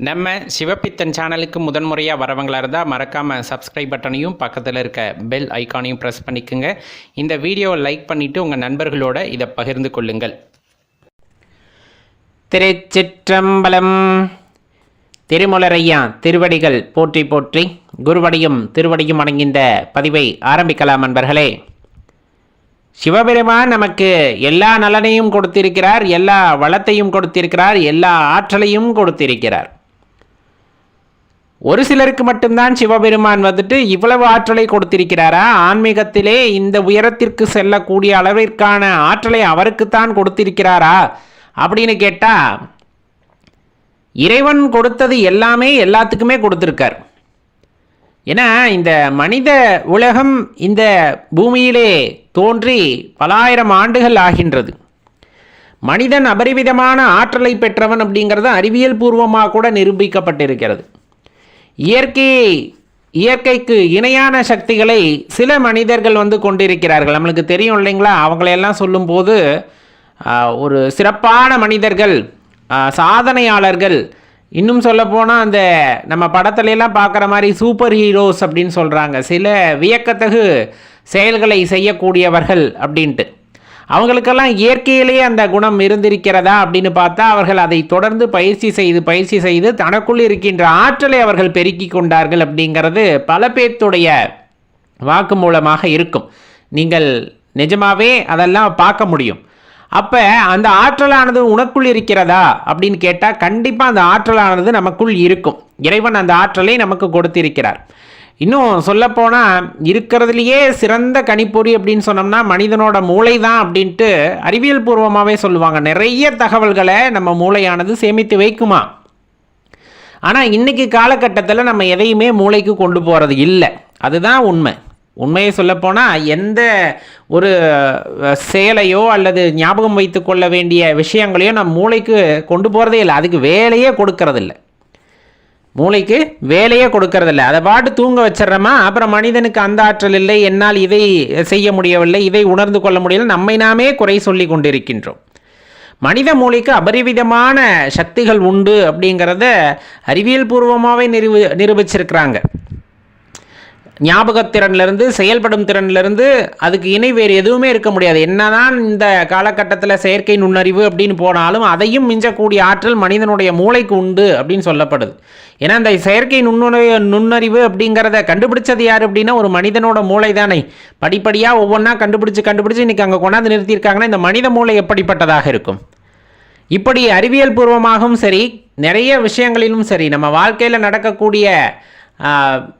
நம்ம சிவப்பித்தன் சேனலுக்கு முதன்முறையாக வரவங்களாக இருந்தால் மறக்காமல் சப்ஸ்கிரைப் பட்டனையும் பக்கத்தில் இருக்க பெல் ஐக்கானையும் ப்ரெஸ் பண்ணிக்கோங்க. இந்த வீடியோவை லைக் பண்ணிவிட்டு உங்கள் நண்பர்களோட இதை பகிர்ந்து கொள்ளுங்கள். திருச்சிற்றம்பலம் திருமுலரையா திருவடிகள் போற்றி போற்றி குருவடியும் திருவடியும் அடங்கிந்த பதிவை ஆரம்பிக்கலாம் நண்பர்களே சிவபெருமான் நமக்கு எல்லா நலனையும் கொடுத்திருக்கிறார் எல்லா வளத்தையும் கொடுத்திருக்கிறார் எல்லா ஆற்றலையும் கொடுத்திருக்கிறார். ஒரு சிலருக்கு மட்டும்தான் சிவபெருமான் வந்துட்டு இவ்வளவு ஆற்றலை கொடுத்திருக்கிறாரா? ஆன்மீகத்திலே இந்த உயரத்திற்கு செல்லக்கூடிய அளவிற்கான ஆற்றலை அவருக்குத்தான் கொடுத்திருக்கிறாரா? அப்படின்னு கேட்டால் இறைவன் கொடுத்தது எல்லாமே எல்லாத்துக்குமே கொடுத்துருக்கார். ஏன்னா இந்த மனித உலகம் இந்த பூமியிலே தோன்றி பலாயிரம் ஆண்டுகள் ஆகின்றது. மனிதன் அபரிவிதமான ஆற்றலை பெற்றவன் அப்படிங்கிறது அறிவியல் பூர்வமாக கூட நிரூபிக்கப்பட்டிருக்கிறது. இயற்கை இயற்கைக்கு இணையான சக்திகளை சில மனிதர்கள் வந்து கொண்டிருக்கிறார்கள். நம்மளுக்கு தெரியும் இல்லைங்களா? அவங்களையெல்லாம் சொல்லும்போது ஒரு சிறப்பான மனிதர்கள் சாதனையாளர்கள். இன்னும் சொல்லப்போனால் அந்த நம்ம படத்துலலாம் பார்க்குற மாதிரி சூப்பர் ஹீரோஸ் அப்படின்னு சொல்கிறாங்க சில வியக்கத்தகு செயல்களை செய்யக்கூடியவர்கள் அப்படின்ட்டு. அவங்களுக்கெல்லாம் இயற்கையிலேயே அந்த குணம் இருந்திருக்கிறதா அப்படின்னு பார்த்தா அவர்கள் அதை தொடர்ந்து பயிற்சி செய்து பயிற்சி செய்து தனக்குள் இருக்கின்ற ஆற்றலை அவர்கள் பெருக்கி கொண்டார்கள் அப்படிங்கிறது பல பேர்த்துடைய வாக்கு மூலமாக இருக்கும். நீங்கள் நிஜமாவே அதெல்லாம் பார்க்க முடியும். அப்போ அந்த ஆற்றலானது உனக்குள் இருக்கிறதா அப்படின்னு கேட்டால் கண்டிப்பாக அந்த ஆற்றலானது நமக்குள் இருக்கும். இறைவன் அந்த ஆற்றலை நமக்கு கொடுத்திருக்கிறார். இன்னும் சொல்லப்போனால் இருக்கிறதுலையே சிறந்த கணிப்பொறி அப்படின்னு சொன்னோம்னா மனிதனோட மூளை தான் அப்படின்ட்டு அறிவியல் பூர்வமாகவே சொல்லுவாங்க. நிறைய தகவல்களை நம்ம மூளையானது சேமித்து வைக்குமா? ஆனால் இன்றைக்கி காலகட்டத்தில் நம்ம எதையுமே மூளைக்கு கொண்டு போகிறது இல்லை. அதுதான் உண்மை. உண்மையை சொல்லப்போனால் எந்த ஒரு செயலையோ அல்லது ஞாபகம் வைத்து கொள்ள வேண்டிய விஷயங்களையோ நம்ம மூளைக்கு கொண்டு போகிறதே இல்லை. அதுக்கு வேலையே கொடுக்கறதில்ல. மூளைக்கு வேலையே கொடுக்கறதில்ல. அதை பாட்டு தூங்க வச்சிடுறோமா? அப்புறம் மனிதனுக்கு அந்த ஆற்றல் இல்லை. என்னால் இதை செய்ய முடியவில்லை. இதை உணர்ந்து கொள்ள முடியல நம்மை நாமே குறை சொல்லி கொண்டிருக்கின்றோம். மனித மூளைக்கு அபரிவிதமான சக்திகள் உண்டு அப்படிங்கிறத அறிவியல் பூர்வமாகவே நிரூபி நிரூபிச்சிருக்கிறாங்க. ஞாபகத்திறன்லேருந்து செயல்படும் திறன்லேருந்து அதுக்கு இணை வேறு எதுவுமே இருக்க முடியாது. என்னதான் இந்த காலகட்டத்தில் செயற்கை நுண்ணறிவு அப்படின்னு போனாலும் அதையும் மிஞ்சக்கூடிய ஆற்றல் மனிதனுடைய மூளைக்கு உண்டு அப்படின்னு சொல்லப்படுது. ஏன்னா இந்த செயற்கை நுண்ணுணர்வு நுண்ணறிவு அப்படிங்கிறத கண்டுபிடிச்சது யார் அப்படின்னா ஒரு மனிதனோட மூளை தானே. படிப்படியாக ஒவ்வொன்றா கண்டுபிடிச்சு கண்டுபிடிச்சு இன்றைக்கி அங்கே கொண்டாந்து நிறுத்தியிருக்காங்கன்னா இந்த மனித மூளை எப்படிப்பட்டதாக இருக்கும்? இப்படி அறிவியல் பூர்வமாகவும் சரி நிறைய விஷயங்களிலும் சரி நம்ம வாழ்க்கையில் நடக்கக்கூடிய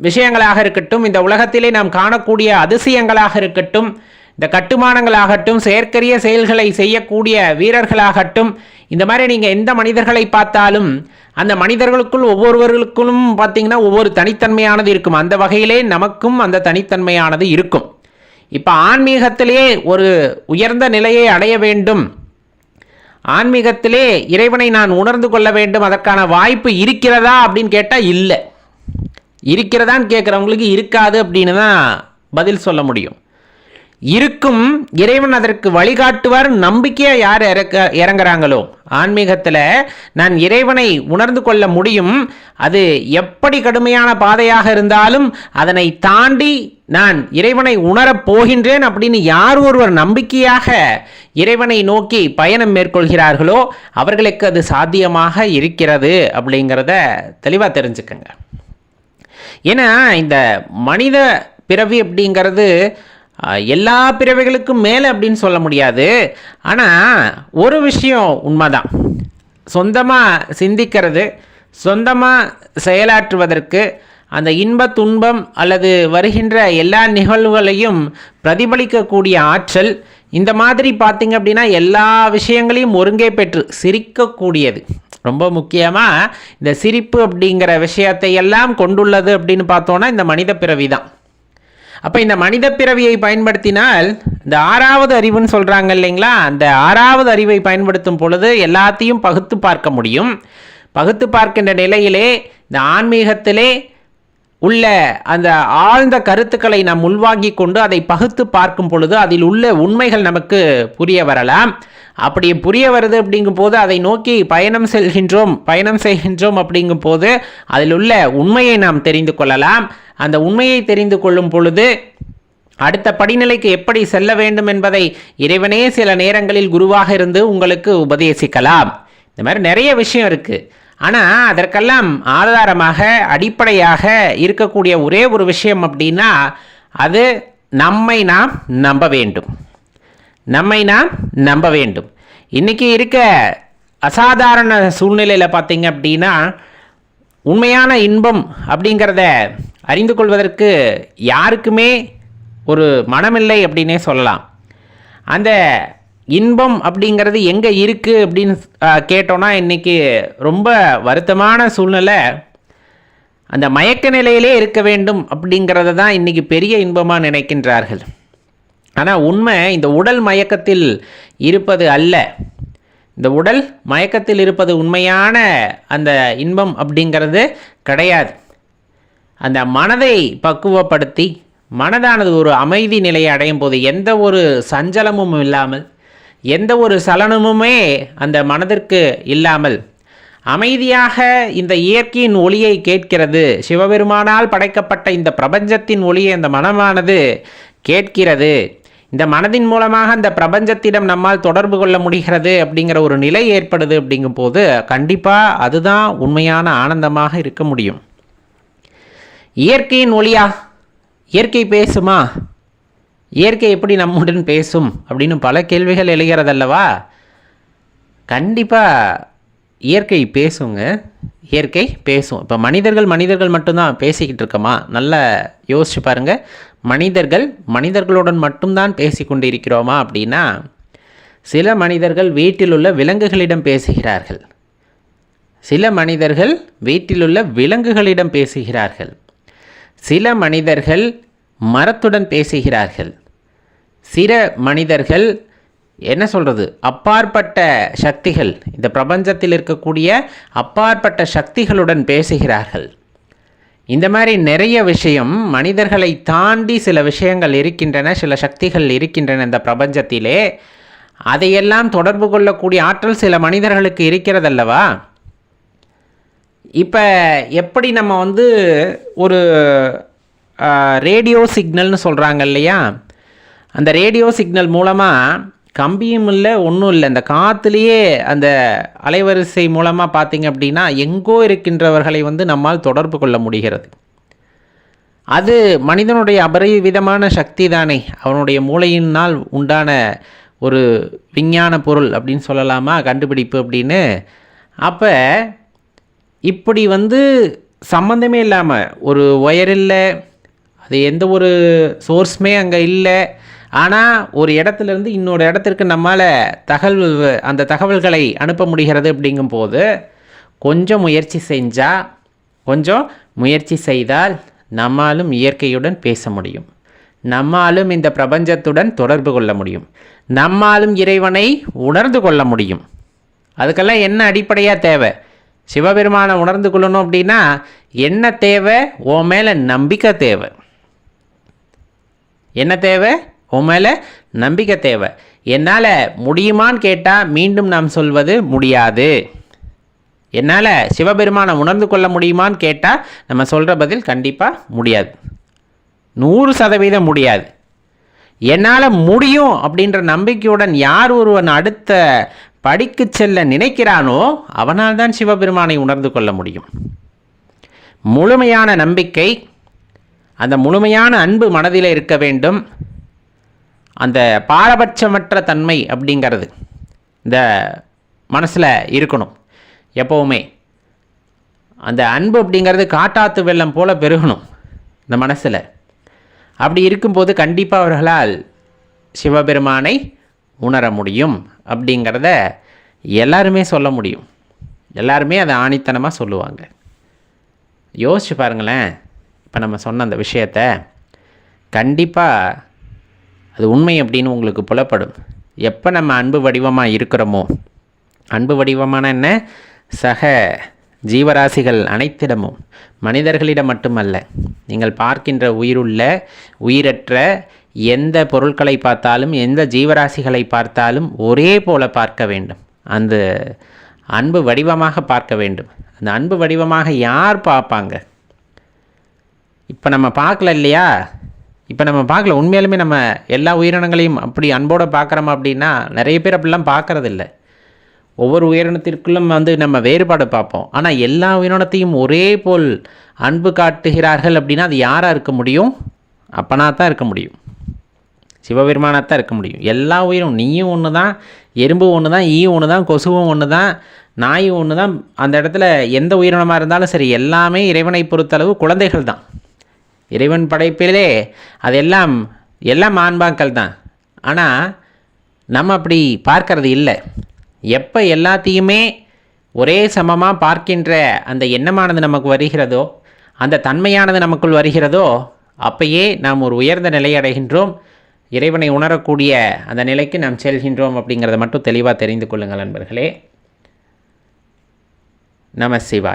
விஷயங்களாக இருக்கட்டும் இந்த உலகத்திலே நாம் காணக்கூடிய அதிசயங்களாக இருக்கட்டும் இந்த கட்டுமானங்களாகட்டும் செயற்கரிய செயல்களை செய்யக்கூடிய வீரர்களாகட்டும் இந்த மாதிரி நீங்கள் எந்த மனிதர்களை பார்த்தாலும் அந்த மனிதர்களுக்குள் ஒவ்வொருவர்களுக்கும் பார்த்தீங்கன்னா ஒவ்வொரு தனித்தன்மையானது இருக்கும். அந்த வகையிலே நமக்கும் அந்த தனித்தன்மையானது இருக்கும். இப்போ ஆன்மீகத்திலே ஒரு உயர்ந்த நிலையை அடைய வேண்டும். ஆன்மீகத்திலே இறைவனை நான் உணர்ந்து கொள்ள வேண்டும். அதற்கான வாய்ப்பு இருக்கிறதா அப்படின்னு கேட்டால் இல்லை. இருக்கிறதான்னு கேட்குறவங்களுக்கு இருக்காது அப்படின்னு தான் பதில் சொல்ல முடியும். இருக்கும் இறைவன் அதற்கு வழிகாட்டுவார் நம்பிக்கையாக யார் இறக்க இறங்குறாங்களோ? ஆன்மீகத்தில் நான் இறைவனை உணர்ந்து கொள்ள முடியும். அது எப்படி கடுமையான பாதையாக இருந்தாலும் அதனை தாண்டி நான் இறைவனை உணரப் போகின்றேன் அப்படின்னு யார் ஒருவர் நம்பிக்கையாக இறைவனை நோக்கி பயணம் மேற்கொள்கிறார்களோ அவர்களுக்கு அது சாத்தியமாக இருக்கிறது அப்படிங்கிறத தெளிவாக தெரிஞ்சுக்கங்க. ஏன்னா இந்த மனித பிறவி அப்படிங்கிறது எல்லா பிறவிகளுக்கும் மேலே அப்படின்னு சொல்ல முடியாது. ஆனால் ஒரு விஷயம் உண்மைதான். சொந்தமாக சிந்திக்கிறது சொந்தமாக செயலாற்றுவதற்கு அந்த இன்ப துன்பம் அல்லது வருகின்ற எல்லா நிகழ்வுகளையும் பிரதிபலிக்கக்கூடிய ஆற்றல் இந்த மாதிரி பார்த்திங்க அப்படின்னா எல்லா விஷயங்களையும் ஒருங்கே பெற்று சிரிக்கக்கூடியது. ரொம்ப முக்கியமாக இந்த சிரிப்பு அப்படிங்கிற விஷயத்தை எல்லாம் கொண்டுள்ளது அப்படின்னு பார்த்தோன்னா இந்த மனித பிறவி தான். அப்போ இந்த மனித பிறவியை பயன்படுத்தினால் இந்த ஆறாவது அறிவுன்னு சொல்கிறாங்க இல்லைங்களா? அந்த ஆறாவது அறிவை பயன்படுத்தும் பொழுது எல்லாத்தையும் பகுத்து பார்க்க முடியும். பகுத்து பார்க்கின்ற நிலையிலே இந்த ஆன்மீகத்திலே உள்ள அந்த ஆழ்ந்த கருத்துக்களை நாம் உள்வாங்கிக் கொண்டு அதை பகுத்து பார்க்கும் பொழுது அதில் உள்ள உண்மைகள் நமக்கு புரிய வரலாம். அப்படி புரிய வருது அப்படிங்கும் போது அதை நோக்கி பயணம் செல்கின்றோம் பயணம் செய்கின்றோம் அப்படிங்கும் போது அதில் உள்ள உண்மையை நாம் தெரிந்து கொள்ளலாம். அந்த உண்மையை தெரிந்து கொள்ளும் பொழுது அடுத்த படிநிலைக்கு எப்படி செல்ல வேண்டும் என்பதை இறைவனே சில நேரங்களில் குருவாக இருந்து உங்களுக்கு உபதேசிக்கலாம். இந்த மாதிரி நிறைய விஷயம் இருக்குது ஆனால் அதற்கெல்லாம் ஆதாரமாக அடிப்படையாக இருக்கக்கூடிய ஒரே ஒரு விஷயம் அப்படின்னா அது நம்மை நாம் நம்ப வேண்டும். நம்மை நாம் நம்ப வேண்டும். இன்றைக்கி இருக்க அசாதாரண சூழ்நிலையில் பார்த்திங்க அப்படின்னா உண்மையான இன்பம் அப்படிங்கிறத அறிந்து கொள்வதற்கு யாருக்குமே ஒரு மனமில்லை அப்படின்னே சொல்லலாம். அந்த இன்பம் அப்படிங்கிறது எங்கே இருக்குது அப்படின்னு கேட்டோன்னா இன்றைக்கி ரொம்ப வருத்தமான சூழ்நிலை. அந்த மயக்க நிலையிலே இருக்க வேண்டும் அப்படிங்கிறத தான் இன்றைக்கி பெரிய இன்பமாக நினைக்கின்றார்கள். ஆனால் உண்மை இந்த உடல் மயக்கத்தில் இருப்பது அல்ல. இந்த உடல் மயக்கத்தில் இருப்பது உண்மையான அந்த இன்பம் அப்படிங்கிறது கிடையாது. அந்த மனதை பக்குவப்படுத்தி மனதானது ஒரு அமைதி நிலையை அடையும் போது எந்த ஒரு சஞ்சலமும் இல்லாமல் எந்த ஒரு சலனமுமே அந்த மனதிற்கு இல்லாமல் அமைதியாக இந்த இயற்கையின் ஒளியை கேட்கிறது. சிவபெருமானால் படைக்கப்பட்ட இந்த பிரபஞ்சத்தின் ஒளியை அந்த மனமானது கேட்கிறது. இந்த மனதின் மூலமாக அந்த பிரபஞ்சத்திடம் நம்மால் தொடர்பு கொள்ள முடிகிறது அப்படிங்கிற ஒரு நிலை ஏற்படுது அப்படிங்கும்போது கண்டிப்பாக அதுதான் உண்மையான ஆனந்தமாக இருக்க முடியும். இயற்கையின் ஒளியா? இயற்கை பேசுமா? இயற்கை எப்படி நம்முடன் பேசும் அப்படின்னு பல கேள்விகள் எழுகிறதல்லவா? கண்டிப்பாக இயற்கை பேசுங்க. இயற்கை பேசும். இப்போ மனிதர்கள் மனிதர்கள் மட்டும்தான் பேசிக்கிட்டு இருக்கோமா? நல்லா யோசிச்சு பாருங்கள் மனிதர்கள் மனிதர்களுடன் மட்டும்தான் பேசி இருக்கிறோமா அப்படின்னா சில மனிதர்கள் வீட்டிலுள்ள விலங்குகளிடம் பேசுகிறார்கள். சில மனிதர்கள் வீட்டிலுள்ள விலங்குகளிடம் பேசுகிறார்கள். சில மனிதர்கள் மரத்துடன் பேசுகிறார்கள். சில மனிதர்கள் என்ன சொல்கிறது அப்பாற்பட்ட சக்திகள் இந்த பிரபஞ்சத்தில் இருக்கக்கூடிய அப்பாற்பட்ட சக்திகளுடன் பேசுகிறார்கள். இந்த மாதிரி நிறைய விஷயம் மனிதர்களை தாண்டி சில விஷயங்கள் இருக்கின்றன சில சக்திகள் இருக்கின்றன இந்த பிரபஞ்சத்திலே. அதையெல்லாம் தொடர்பு கொள்ளக்கூடிய ஆற்றல் சில மனிதர்களுக்கு இருக்கிறதல்லவா? இப்போ எப்படி நம்ம வந்து ஒரு ரேடியோ சிக்னல்னு சொல்கிறாங்க இல்லையா? அந்த ரேடியோ சிக்னல் மூலமாக கம்பியும் இல்லை ஒன்றும் இல்லை. இந்த காற்றுலேயே அந்த அலைவரிசை மூலமாக பார்த்தீங்க அப்படின்னா எங்கோ இருக்கின்றவர்களை வந்து நம்மால் தொடர்பு கொள்ள முடிகிறது. அது மனிதனுடைய அபரிவிதமான சக்தி தானே அவனுடைய மூளையினால் உண்டான ஒரு விஞ்ஞான பொருள் அப்படின்னு சொல்லலாமா? கண்டுபிடிப்பு அப்படின்னு. அப்போ இப்படி வந்து சம்மந்தமே இல்லாமல் ஒரு ஒயர் இல்லை அது எந்த ஒரு சோர்ஸுமே அங்கே இல்லை ஆனால் ஒரு இடத்துல இருந்து இன்னொரு இடத்திற்கு நம்மால் தகவல் அந்த தகவல்களை அனுப்ப முடிகிறது அப்படிங்கும்போது கொஞ்சம் முயற்சி செஞ்சால் கொஞ்சம் முயற்சி செய்தால் நம்மாலும் இயற்கையுடன் பேச முடியும். நம்மாலும் இந்த பிரபஞ்சத்துடன் தொடர்பு கொள்ள முடியும். நம்மாலும் இறைவனை உணர்ந்து கொள்ள முடியும். அதுக்கெல்லாம் என்ன அடிப்படையாக தேவை? சிவபெருமானை உணர்ந்து கொள்ளணும் அப்படின்னா என்ன தேவை? உன் மேலே நம்பிக்கை தேவை. என்ன தேவை? உன் மேலே நம்பிக்கை தேவை. என்னால் முடியுமான்னு கேட்டால் மீண்டும் நாம் சொல்வது முடியாது. என்னால் சிவபெருமானை உணர்ந்து கொள்ள முடியுமான்னு கேட்டால் நம்ம சொல்கிற பதில் கண்டிப்பாக முடியாது. நூறு சதவீதம் முடியாது. என்னால் முடியும் அப்படின்ற நம்பிக்கையுடன் யார் ஒருவன் அடுத்த படிக்கு செல்ல நினைக்கிறானோ அவனால் தான் சிவபெருமானை உணர்ந்து கொள்ள முடியும். முழுமையான நம்பிக்கை அந்த முழுமையான அன்பு மனதில் இருக்க வேண்டும். அந்த பாரபட்சமற்ற தன்மை அப்படிங்கிறது இந்த மனசில் இருக்கணும். எப்போவுமே. அந்த அன்பு அப்படிங்கிறது காட்டாத்து வெள்ளம் போல் பெருகணும் இந்த மனசில். அப்படி இருக்கும்போது கண்டிப்பாக அவர்களால் சிவபெருமானை உணர முடியும் அப்படிங்கிறத எல்லாருமே சொல்ல முடியும். எல்லாருமே அதை ஆணித்தனமாக சொல்லுவாங்க. யோசிச்சு பாருங்களேன். இப்போ நம்ம சொன்ன அந்த விஷயத்த கண்டிப்பாக அது உண்மை அப்படின்னு உங்களுக்கு புலப்படும். எப்போ நம்ம அன்பு வடிவமாக இருக்கிறோமோ? அன்பு வடிவமான என்ன? சக ஜீவராசிகள் அனைத்திடமும். மனிதர்களிடம் மட்டுமல்ல. நீங்கள் பார்க்கின்ற உயிருள்ள உயிரற்ற எந்த பொருட்களை பார்த்தாலும் எந்த ஜீவராசிகளை பார்த்தாலும் ஒரே போல பார்க்க வேண்டும். அந்த அன்பு வடிவமாக பார்க்க வேண்டும். அந்த அன்பு வடிவமாக யார் பார்ப்பாங்க? இப்போ நம்ம பார்க்கல இல்லையா? இப்போ நம்ம பார்க்கல. உண்மையாலுமே நம்ம எல்லா உயிரினங்களையும் அப்படி அன்போடு பார்க்குறோமா அப்படின்னா நிறைய பேர் அப்படிலாம் பார்க்குறதில்ல. ஒவ்வொரு உயிரினத்திற்குள்ளும் வந்து நம்ம வேறுபாடு பார்ப்போம். ஆனால் எல்லா உயிரினத்தையும் ஒரே போல் அன்பு காட்டுகிறார்கள் அப்படின்னா அது யாராக இருக்க முடியும்? அப்பனா தான் இருக்க முடியும். சிவபெருமானாக தான் இருக்க முடியும். எல்லா உயிரும் நீயும் ஒன்று தான் எறும்பு ஒன்று தான் ஈயும் ஒன்று தான் கொசுவும் ஒன்று தான் நாயும் ஒன்று தான் அந்த இடத்துல எந்த உயிரினமாக இருந்தாலும் சரி எல்லாமே இறைவனை பொறுத்தளவு குழந்தைகள் தான் இறைவன் படைப்பிலே அதெல்லாம் எல்லாம் ஆண்பாக்கள் தான். ஆனால் நம்ம அப்படி பார்க்கறது இல்லை. எப்போ எல்லாத்தையுமே ஒரே சமமாக பார்க்கின்ற அந்த எண்ணமானது நமக்கு வருகிறதோ அந்த தன்மையானது நமக்குள் வருகிறதோ அப்பயே நாம் ஒரு உயர்ந்த நிலை அடைகின்றோம். இறைவனை உணரக்கூடிய அந்த நிலைக்கு நாம் செல்கின்றோம் அப்படிங்கிறத மட்டும் தெளிவாக தெரிந்து கொள்ளுங்கள் நண்பர்களே நம சிவாய்.